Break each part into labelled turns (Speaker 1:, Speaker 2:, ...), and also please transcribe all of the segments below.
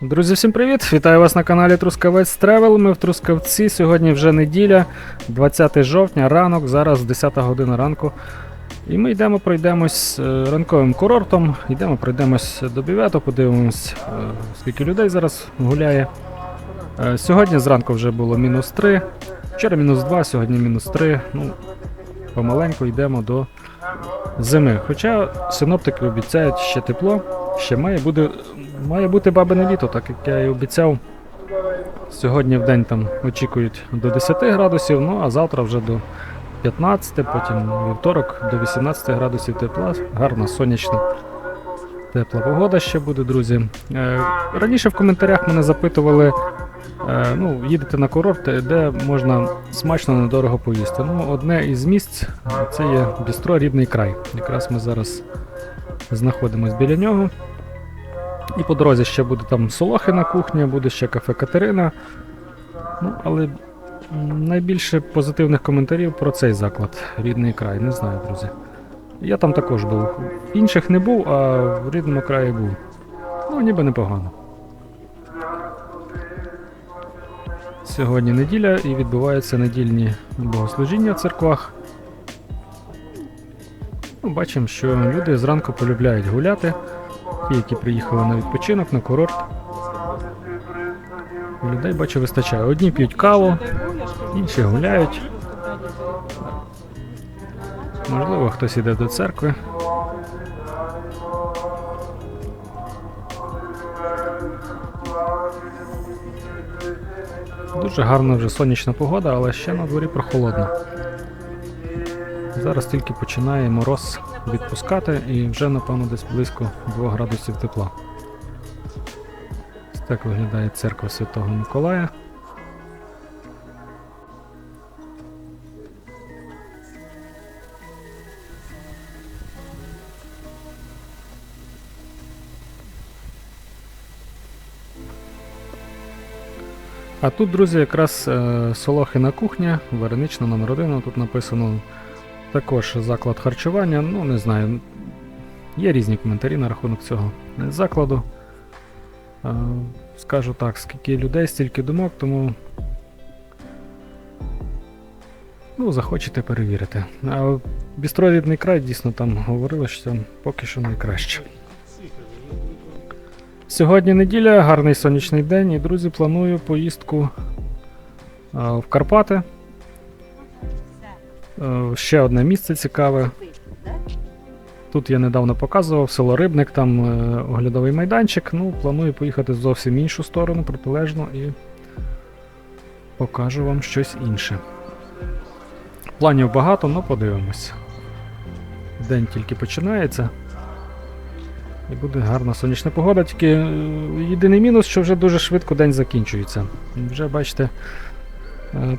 Speaker 1: Друзі, всім привіт! Вітаю вас на каналі Трускавець Тревел. Ми в Трускавці. Сьогодні вже неділя, 20 жовтня, ранок, зараз 10 година ранку. І ми йдемо, пройдемось е, ранковим курортом, йдемо, пройдемось до бювету, подивимось, е, скільки людей зараз гуляє. Е, Сьогодні зранку вже було мінус 3, вчора мінус 2, сьогодні мінус 3. Ну, помаленьку йдемо до зими. Хоча синоптики обіцяють ще тепло, ще має бути, має бути бабине літо, так як я і обіцяв. Сьогодні в день там очікують до 10 градусів, ну а завтра вже до 15, потім вівторок до 18 градусів тепла. Гарна сонячна тепла погода ще буде, друзі. Е, раніше в коментарях мене запитували, е, ну, їдете на курорт, де можна смачно недорого поїсти. Ну, одне із місць це є бістро Рідний край. Якраз ми зараз знаходимось біля нього. І по дорозі ще буде там Солохина кухня, буде ще кафе Катерина. Ну, але найбільше позитивних коментарів про цей заклад Рідний край. Не знаю, друзі. Я там також був. Інших не був, а в рідному краї був. Ну, ніби непогано. Сьогодні неділя і відбуваються недільні богослужіння в церквах. Ну, бачимо, що люди зранку полюбляють гуляти. Ті, які приїхали на відпочинок, на курорт. Людей бачу вистачає. Одні п'ють каву, інші гуляють. Можливо, хтось іде до церкви. Дуже гарна вже сонячна погода, але ще на дворі прохолодно. Зараз тільки починає мороз відпускати і вже, напевно, десь близько 2 градусів тепла. Ось так виглядає церква Святого Миколая. А тут, друзі, якраз е, Солохина кухня, Варенична номер 1 тут написано також заклад харчування. Ну, не знаю. Є різні коментарі на рахунок цього закладу. Е, Скажу так, скільки людей, стільки думок, тому. Ну, захочете перевірити. А бістро край дійсно там говорили, що поки що найкраще. Сьогодні неділя, гарний сонячний день, і друзі, планую поїздку в Карпати. Е, Ще одне місце цікаве. Тут я недавно показував село Рибник, там е, оглядовий майданчик. Ну, планую поїхати зовсім іншу сторону, протилежну, і покажу вам щось інше. Планів багато, але подивимось. День тільки починається. І буде гарна сонячна погода, тільки е, єдиний мінус, що вже дуже швидко день закінчується. Вже бачите,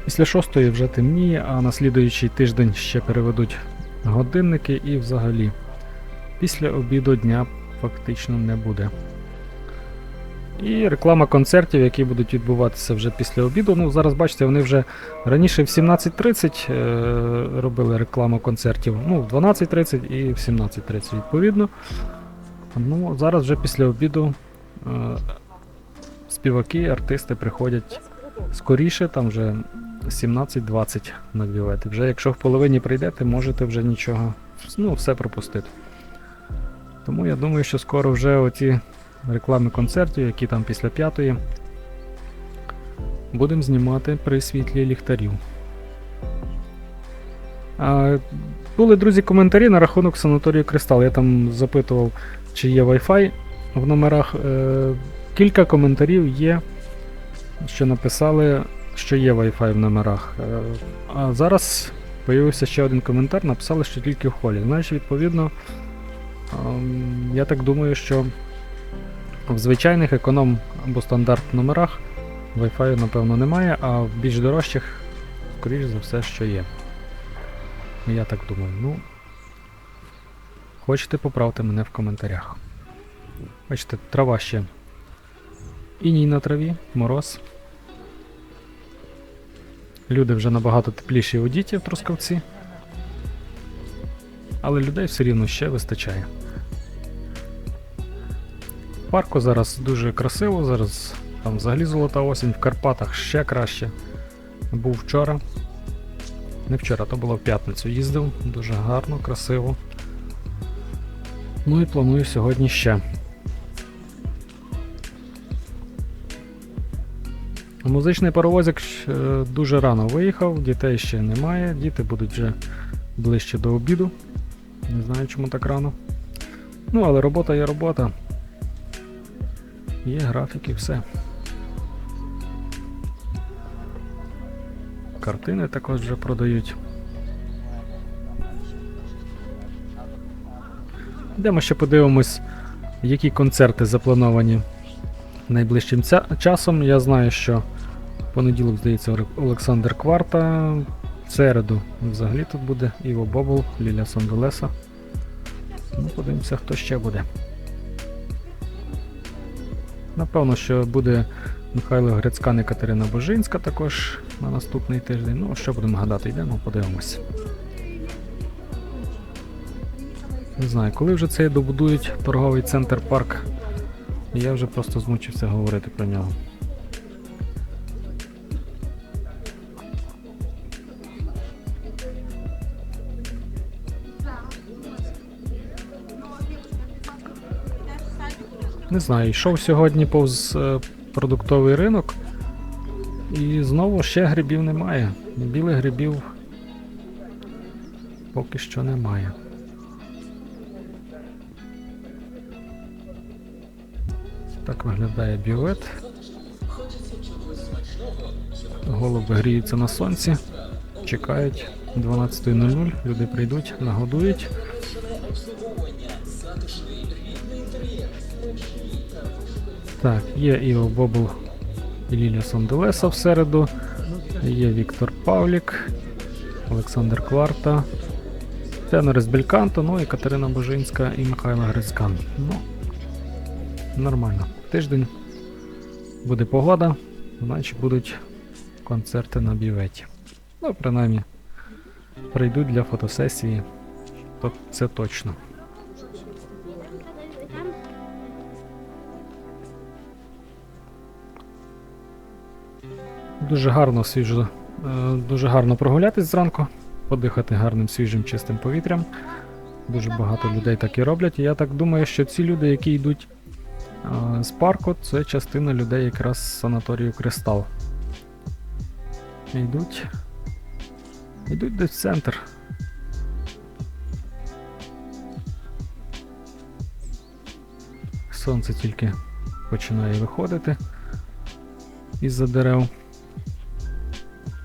Speaker 1: після шостої вже темніє, а на слідуючий тиждень ще переведуть годинники і взагалі після обіду дня фактично не буде. І реклама концертів, які будуть відбуватися вже після обіду. Ну, зараз бачите, вони вже раніше в 17.30 е, робили рекламу концертів, ну, в 12.30 і в 17.30 відповідно. Ну, зараз вже після обіду е, співаки, артисти приходять скоріше, там вже 17-20 на бювети. Вже якщо в половині прийдете, можете вже нічого, ну, все пропустити. Тому я думаю, що скоро вже оці реклами концертів, які там після п'ятої, будемо знімати при світлі ліхтарів. А, були, друзі, коментарі на рахунок санаторію Кристал. Я там запитував, чи є Wi-Fi в номерах. Е, кілька коментарів є, що написали, що є Wi-Fi в номерах. Е, а зараз появився ще один коментар, написали, що тільки в холі. Значить, відповідно, ем, я так думаю, що в звичайних економ або стандарт номерах Wi-Fi, напевно, немає, а в більш дорожчих, скоріш за все, що є. Я так думаю. Ну, хочете, поправте мене в коментарях. Бачите, трава ще. Іній на траві, мороз. Люди вже набагато тепліші у діті в Трускавці. Але людей все рівно ще вистачає. парку зараз дуже красиво, зараз там взагалі золота осінь, в Карпатах ще краще. Був вчора. Не вчора, то було в п'ятницю. Їздив дуже гарно, красиво. Ну і планую сьогодні ще. Музичний паровозик е, дуже рано виїхав, дітей ще немає, діти будуть вже ближче до обіду. Не знаю, чому так рано. Ну, але робота є робота. Є графік і все. Картини також вже продають. Йдемо ще подивимось, які концерти заплановані найближчим часом. Я знаю, що понеділок, здається, Олександр Кварта. В середу взагалі тут буде Іво Бобул, Ліля Сондолеса. Ну, подивимося, хто ще буде. Напевно, що буде Михайло Грицькан і Катерина Божинська також на наступний тиждень. Ну, що будемо гадати, йдемо, подивимось. Не знаю, коли вже це добудують торговий центр парк. Я вже просто змучився говорити про нього. Не знаю, йшов сьогодні повз е, продуктовий ринок. І знову ще грибів немає. Білих грибів поки що немає. Так виглядає бювет. Голуби гріються на сонці. Чекають 12.00. Люди прийдуть, нагодують. Так, є Іо Бобл і Лілія Сонделеса в. Є Віктор Павлік, Олександр Кварта, Тенорис Бельканто, ну і Катерина Божинська і Михайло Грицькан. Ну, нормально. Тиждень буде погода, значить будуть концерти на бюветі. Ну, принаймні, прийдуть для фотосесії, то це точно. Дуже гарно свіжо, е, дуже гарно прогулятись зранку, подихати гарним свіжим чистим повітрям. Дуже багато людей так і роблять. І я так думаю, що ці люди, які йдуть е, з парку, це частина людей якраз з санаторію Кристал. Йдуть. Йдуть десь в центр. Сонце тільки починає виходити із-за дерев.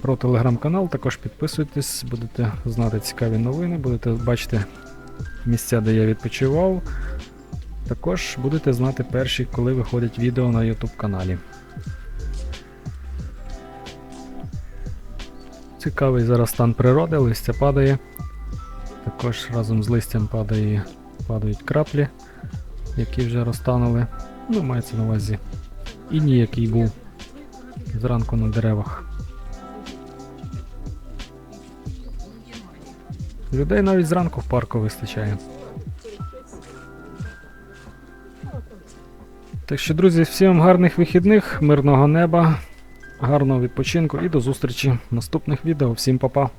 Speaker 1: про телеграм-канал, також підписуйтесь, будете знати цікаві новини, будете бачити місця, де я відпочивав. Також будете знати перші, коли виходять відео на YouTube каналі. Цікавий зараз стан природи, листя падає. Також разом з листям падає, падають краплі, які вже розтанули. Ну, мається на увазі іній, який був зранку на деревах. Людей навіть зранку в парку вистачає. Так що, друзі, всім гарних вихідних, мирного неба, гарного відпочинку і до зустрічі в наступних відео. Всім па-па!